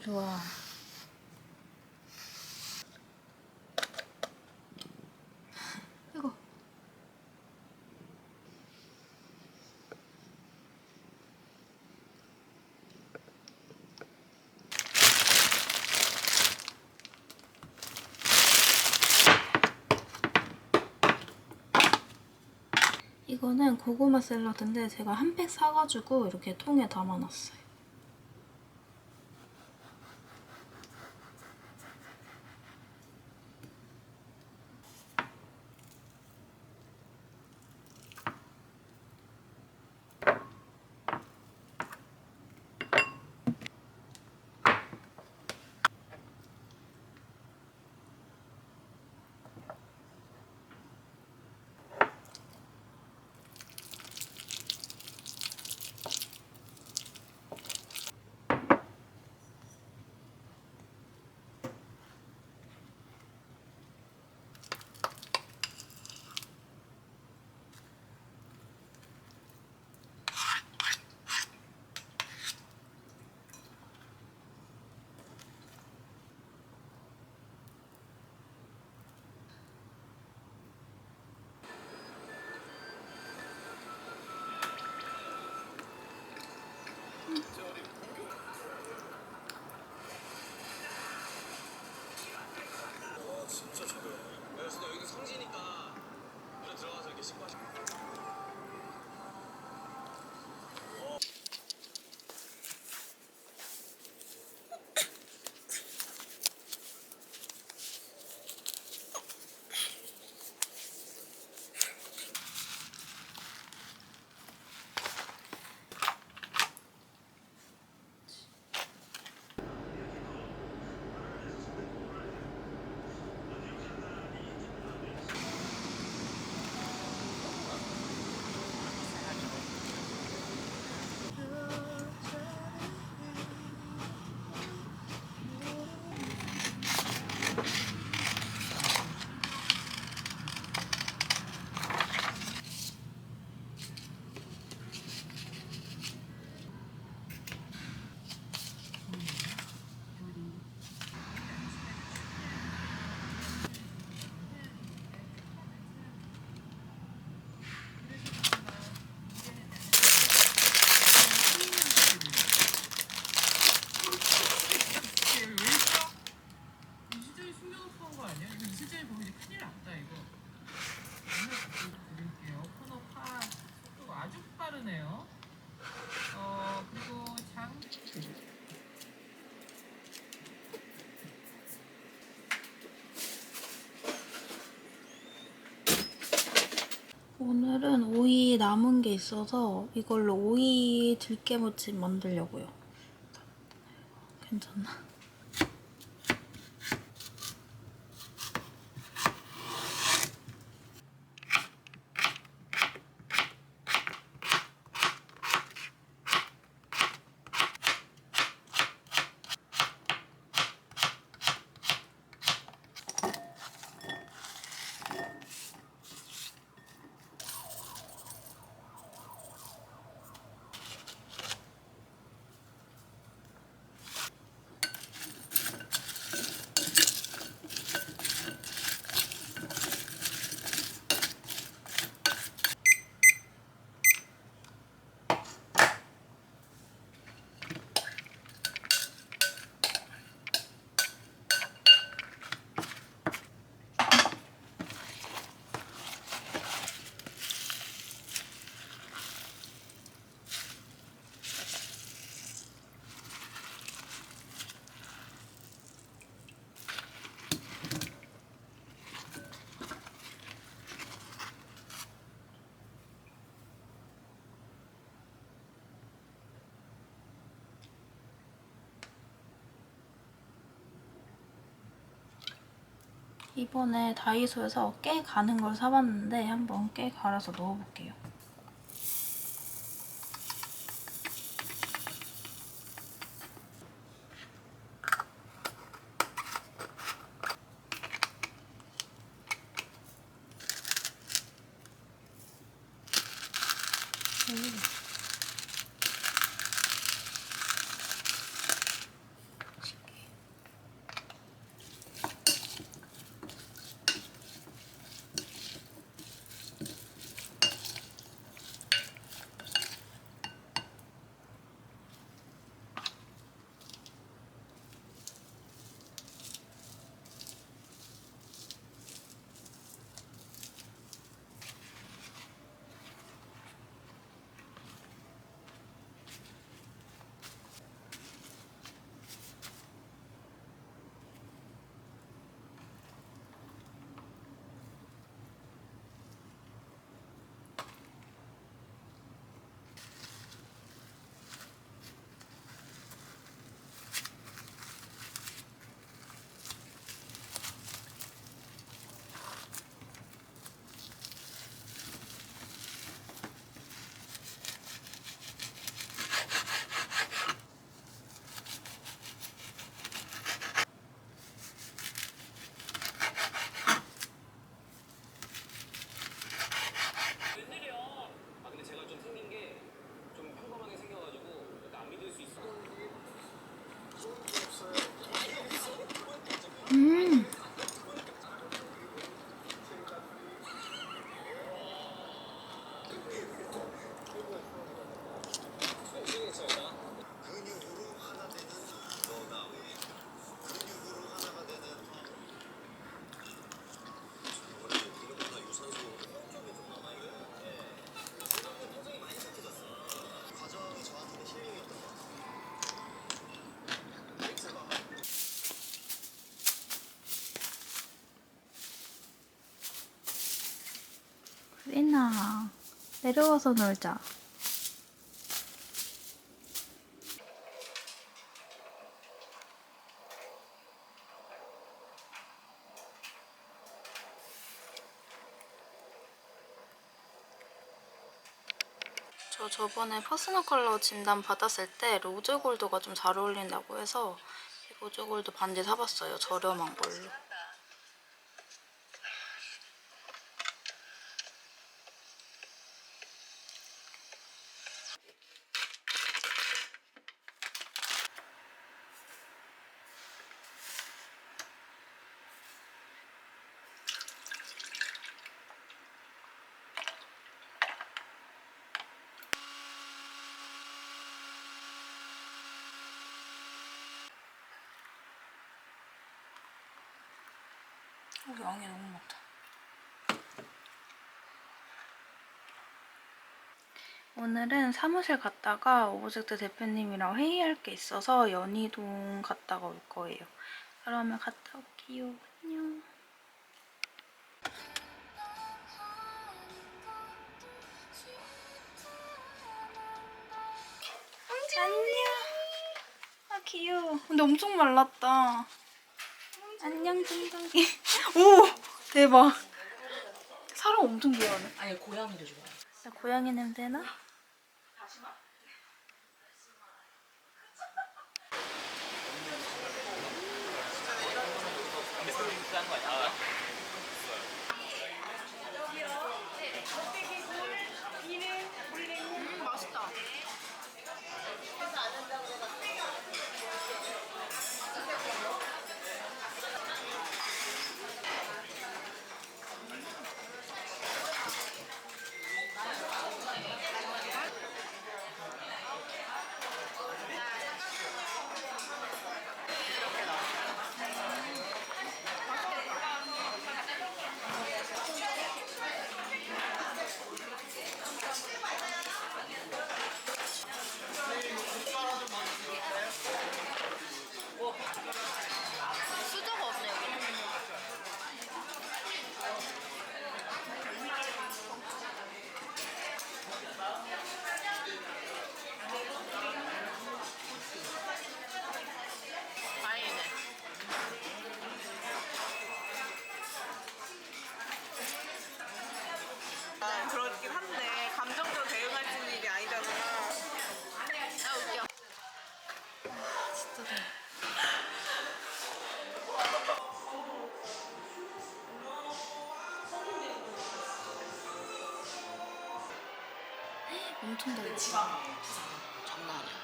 좋아. 이거. 이거는 고구마 샐러드인데 제가 한 팩 사가지고 이렇게 통에 담아놨어요. 남은 게 있어서 이걸로 오이 들깨 무침 만들려고요. 괜찮나? 이번에 다이소에서 깨 가는 걸 사봤는데 한번 깨 갈아서 넣어볼게요. 야, 내려와서 놀자. 저 저번에 퍼스널 컬러 진단 받았을 때 로즈 골드가 좀 잘 어울린다고 해서 이 로즈 골드 반지 사봤어요. 저렴한 걸로. 양이 너무 많다. 오늘은 사무실 갔다가 오브젝트 대표님이랑 회의할 게 있어서 연희동 갔다가 올 거예요. 그러면 갔다 올게요. 안녕. 안녕. 아 귀여워. 근데 엄청 말랐다. 안녕 딩동기. 오 대박. 사람 엄청 귀여워네. 아니 고양이도 좋아해. 나 고양이 냄새나? 수저가 엄청 더웠지. 장난 아니야.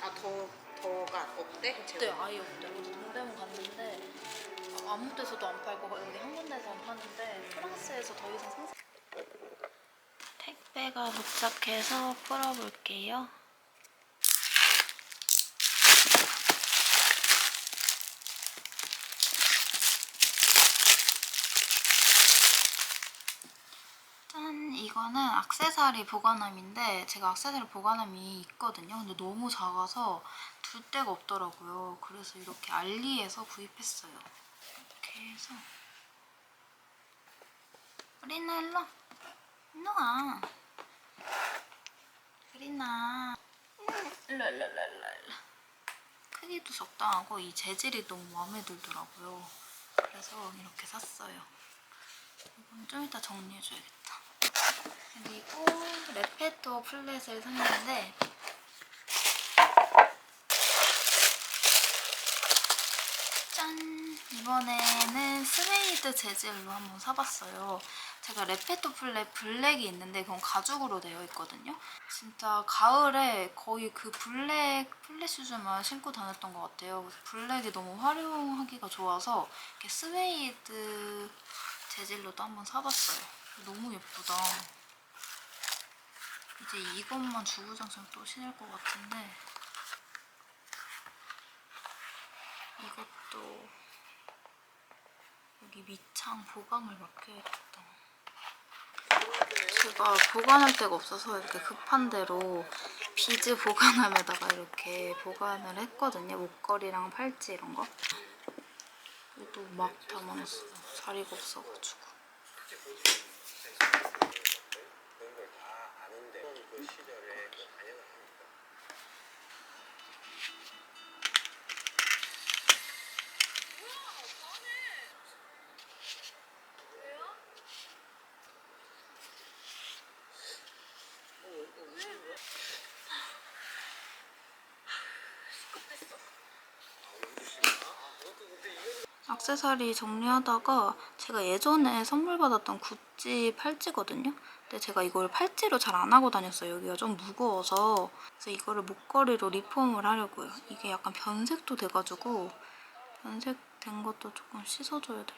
아 더 더가 없대? 그때 아예 없대. 그래서 동대문 갔는데 아무 데서도 안 팔고 여기 한 군데서만 파는데 프랑스에서 더 이상 생산 택배가 도착해서 풀어볼게요. 짠! 이거는 악세사리 보관함인데 제가 악세사리 보관함이 있거든요. 근데 너무 작아서 둘 데가 없더라고요. 그래서 이렇게 알리에서 구입했어요. 이렇게 해서 우리나 일로 일로 와. 우리나 일로 일로 일로 일로 크기도 적당하고 이 재질이 너무 마음에 들더라고요. 그래서 이렇게 샀어요. 이건 좀 이따 정리해줘야겠다. 그리고 레페토 플랫을 샀는데 짠! 이번에는 스웨이드 재질로 한번 사봤어요. 제가 레페토 플랫 블랙이 있는데 그건 가죽으로 되어 있거든요. 진짜 가을에 거의 그 블랙 플랫 슈즈만 신고 다녔던 것 같아요. 블랙이 너무 활용하기가 좋아서 이렇게 스웨이드 재질로도 한번 사봤어요. 너무 예쁘다. 이제 이것만 주구장창 또 신을 것 같은데 이것도 여기 밑창 보강을 맡겨야겠다. 제가 보관할 데가 없어서 이렇게 급한 대로 비즈 보관함에다가 이렇게 보관을 했거든요. 목걸이랑 팔찌 이런 거. 그래도 막 담아놨어요. 자리가 없어가지고. 그런 걸 다 아는데 그 시절에 그 반영을 하니까 액세서리 정리하다가 제가 예전에 선물 받았던 구찌 팔찌거든요. 근데 제가 이걸 팔찌로 잘 안 하고 다녔어요. 여기가 좀 무거워서. 그래서 이거를 목걸이로 리폼을 하려고요. 이게 약간 변색도 돼가지고 변색된 것도 조금 씻어줘야 될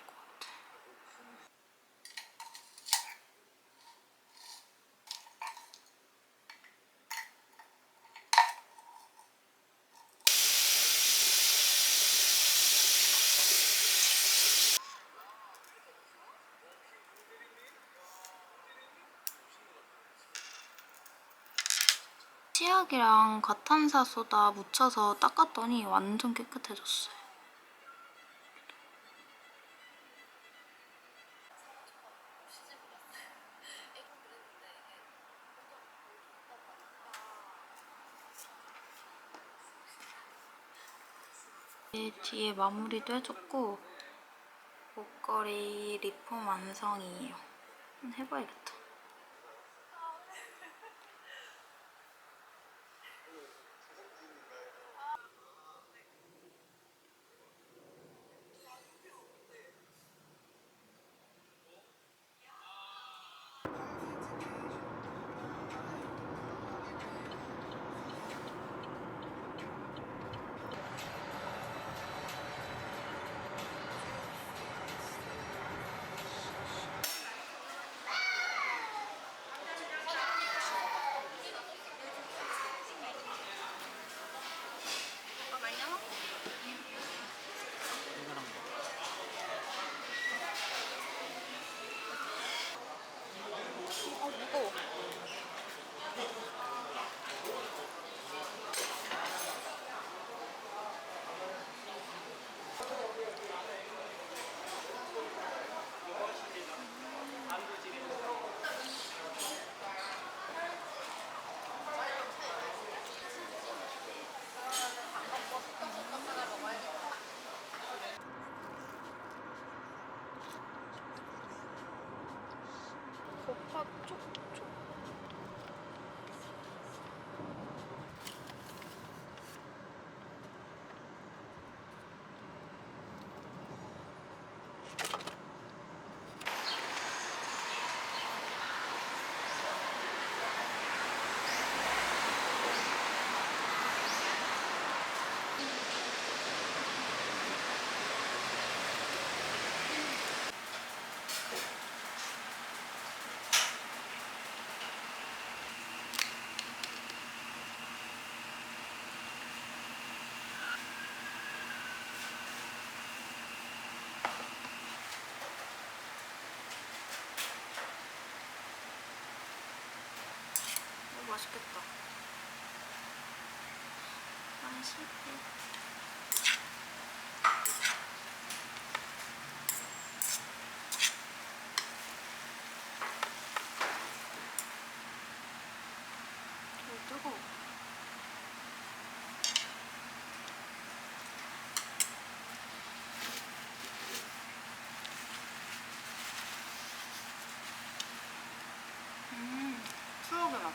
치약이랑 과탄사소다 묻혀서 닦았더니 완전 깨끗해졌어요. 이 뒤에 마무리도 해줬고 목걸이 리폼 완성이에요. 해봐야겠다. 맛있겠다. 맛있게. 오, 뜨거워. 음, 추억의 맛.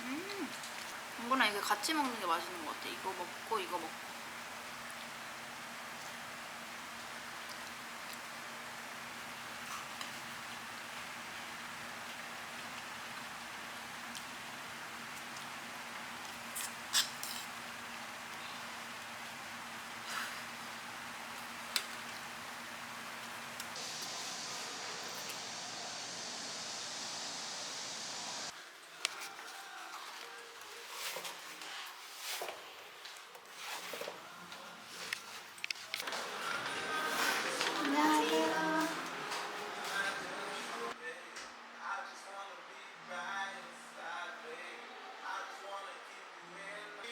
음, 이거랑 이게 같이 먹는 게 맛있는 것 같아. 이거 먹고 이거 먹고.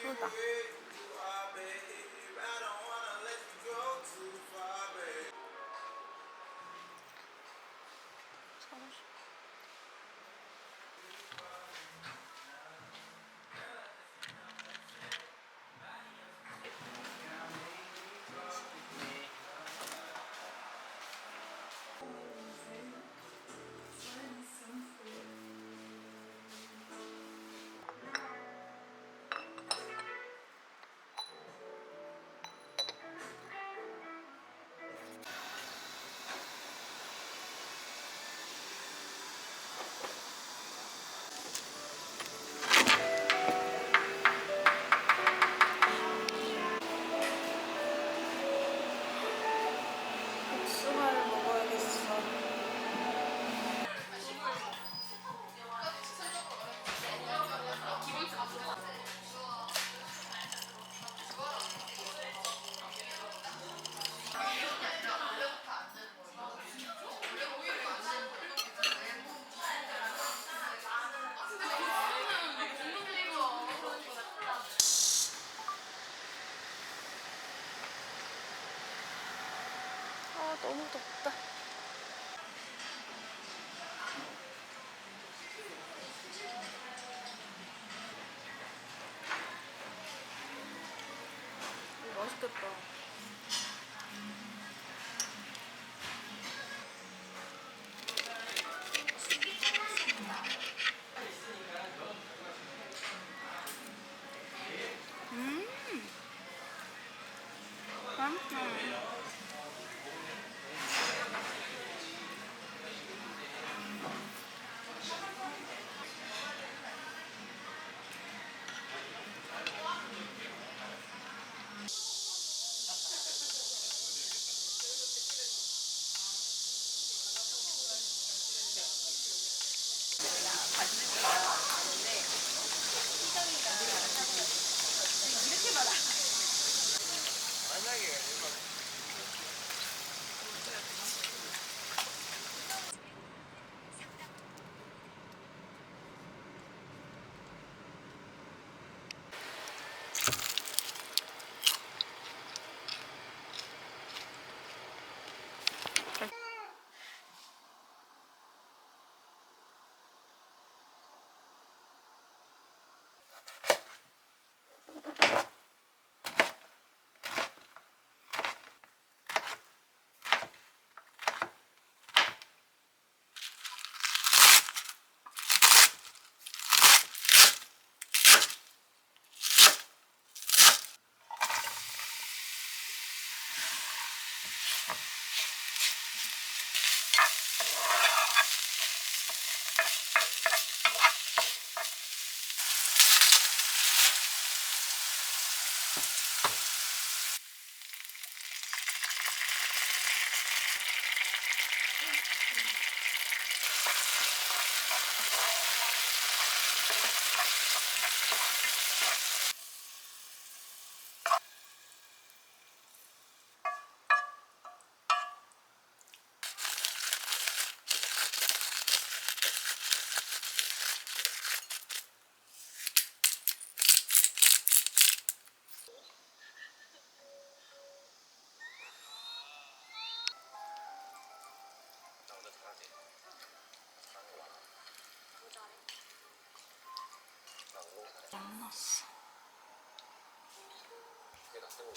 不打 이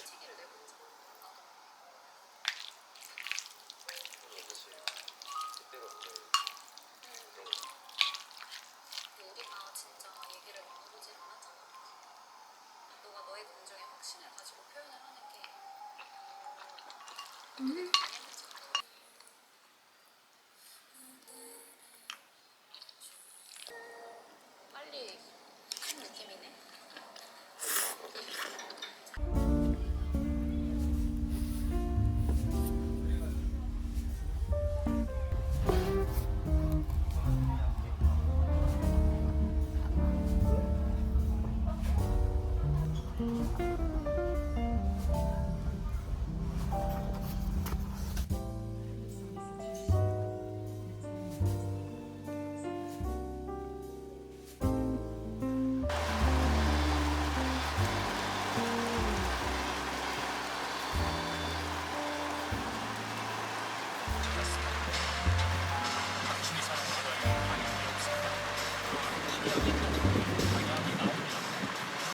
책을 내고 그치. 그때가 근데 그런 거 우리가 진짜 얘기를 나눠보지 않았잖아. 너가 너의 감정에 확신을 가지고 표현을 하는 게 음.